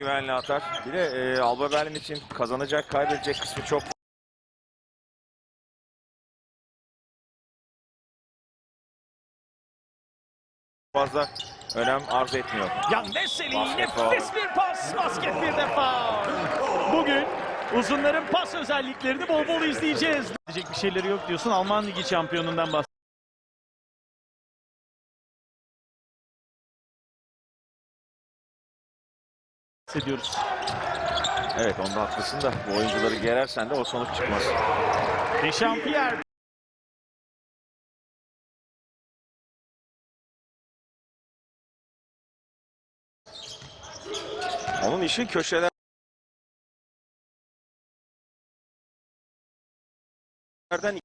güvenli atar. Bir de e, Alba Berlin için kazanacak, kaybedecek kısmı çok fazla önem arz etmiyor. Yan Veseli Basket faul. nefis bir pas. Basket bir defa. Bugün uzunların pas özelliklerini bol bol izleyeceğiz. Diyecek bir şeyleri yok diyorsun. Alman Ligi şampiyonundan bahsediyoruz. Evet onda haklısın da bu oyuncuları gerersen de o sonuç çıkmaz. Dechampierre Onun işi köşeler Nereden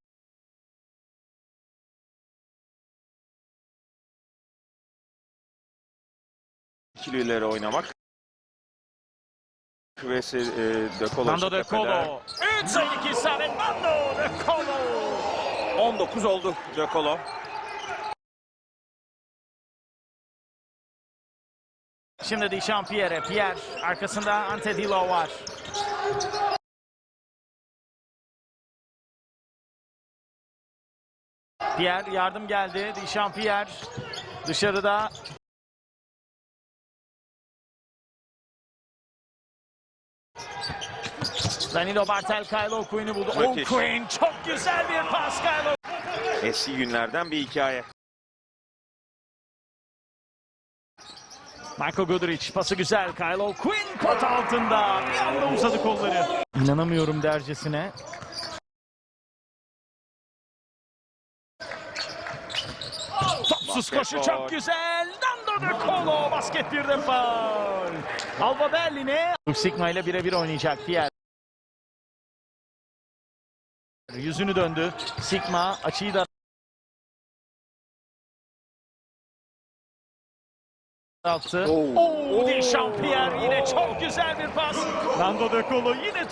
ikilileri oynamak ve e, De Colo Nando De Colo. 3 sayılık isabet Nando De Colo. 19 oldu De Colo. Şimdi Dechampierre. Pierre arkasında Ante Dilo var. Pierre yardım geldi. Dechampierre dışarıda. Danilo Bartel Kyle O'Quinn'i buldu. O'Quinn çok güzel bir pas Kyle Eski günlerden bir hikaye. Michael Goodrich pası güzel. Kyle O'Quinn pot altında. Bir anda uzadı kolları. İnanamıyorum dercesine. Topsuz koşu faul. çok güzel. Nando De Colo basket bir defa. Alba Berlin'e. Sigma ile birebir oynayacak Pierre. Yüzünü döndü. Sigma açıyı da attı. Oo. Oo, Dechampierre yine çok güzel bir pas. Nando De Colo yine